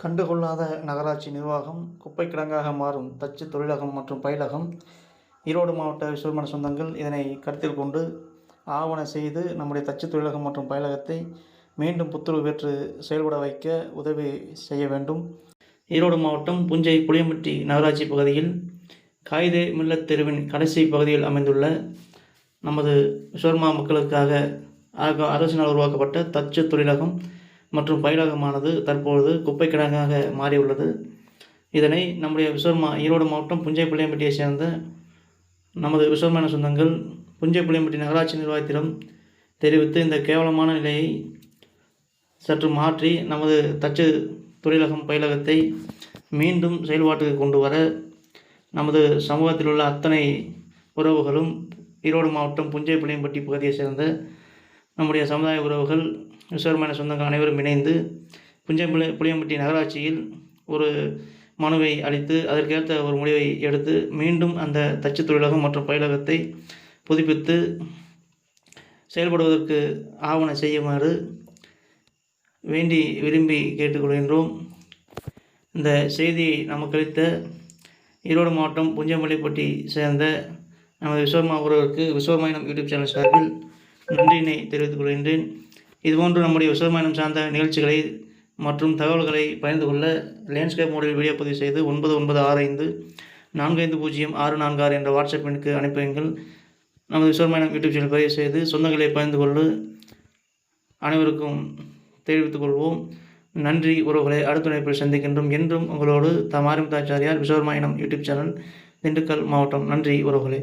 கண்டுகொள்ளாத நகராட்சி நிர்வாகம் குப்பை கிடங்காக மாறும் தச்சு தொழிலகம் மற்றும் பயிலகம் ஈரோடு மாவட்ட விசுவமன சொந்தங்கள் இதனை கருத்தில் கொண்டு ஆவண செய்து நம்முடைய தச்சு தொழிலகம் மற்றும் பயிலகத்தை மீண்டும் புத்துணர்வு பெற்று செயல்பட வைக்க உதவி செய்ய வேண்டும். ஈரோடு மாவட்டம் புஞ்சை புளியம்பட்டி நகராட்சி பகுதியில் காயிதே மில்லத் தெருவின் கடைசி பகுதியில் அமைந்துள்ள நமது விஸ்வர்மா மக்களுக்காக ஆக- அரசினால் உருவாக்கப்பட்ட தச்சு தொழிலகம் மற்றும் பயிலகமானது தற்பொழுது குப்பை கிடங்காக மாறியுள்ளது. இதனை நம்முடைய விஸ்வர்மா ஈரோடு மாவட்டம் புஞ்சை புளியம்பட்டியை சேர்ந்த நமது விஸ்வர்மான சொந்தங்கள் புஞ்சை புளியம்பட்டி நகராட்சி நிர்வாகத்திடம் தெரிவித்து இந்த கேவலமான நிலையை சற்று மாற்றி நமது தச்சு தொழிலகம் பயிலகத்தை மீண்டும் செயல்பாட்டுக்கு கொண்டு வர நமது சமூகத்தில் உள்ள அத்தனை உறவுகளும் ஈரோடு மாவட்டம் புஞ்சை புளியம்பட்டி பகுதியை சேர்ந்த நம்முடைய சமுதாய உறவுகள் விஸ்வரமான சொந்தங்கள் அனைவரும் இணைந்து புஞ்சம்பிள்ளை புளியம்பட்டி நகராட்சியில் ஒரு மனுவை அளித்து அதற்கேற்ற ஒரு முடிவை எடுத்து மீண்டும் அந்த தச்சு தொழிலகம் மற்றும் பயிலகத்தை புதுப்பித்து செயல்படுவதற்கு ஆவண செய்யுமாறு வேண்டி விரும்பி கேட்டுக்கொள்கின்றோம். இந்த செய்தியை நமக்கு அளித்த ஈரோடு மாவட்டம் புஞ்சமல்லிப்பட்டி சேர்ந்த நமது விஸ்வர்மா உறவிற்கு விஸ்வர்மாயினம் யூடியூப் சேனல் சார்பில் நன்றியினை தெரிவித்துக் கொள்கின்றேன். இதுபோன்று நம்முடைய விசமானம் சார்ந்த நிகழ்ச்சிகளை மற்றும் தகவல்களை பகிர்ந்து கொள்ள லேண்ட்ஸ்கேப் மோடில் வீடியோ பதிவு செய்து ஒன்பது ஒன்பது ஆறு ஐந்து நான்கு ஐந்து பூஜ்ஜியம் ஆறு நான்கு ஆறு என்ற வாட்ஸ்அப் எண்ணுக்கு அனுப்புங்கள் நமது விஸ்வர்மாயினம் யூடியூப் சேனல் பதிவு செய்து சொந்தங்களை பகிர்ந்து கொண்டு அனைவருக்கும் தெரிவித்துக் கொள்வோம். நன்றி. உறவுகளை அடுத்த நினைப்பில் சந்திக்கின்றோம். என்றும் உங்களோடு தமாரிம் தாச்சாரியார் விஸ்வர்மாயினம் யூடியூப் சேனல் திண்டுக்கல் மாவட்டம். நன்றி. உறவுகளே.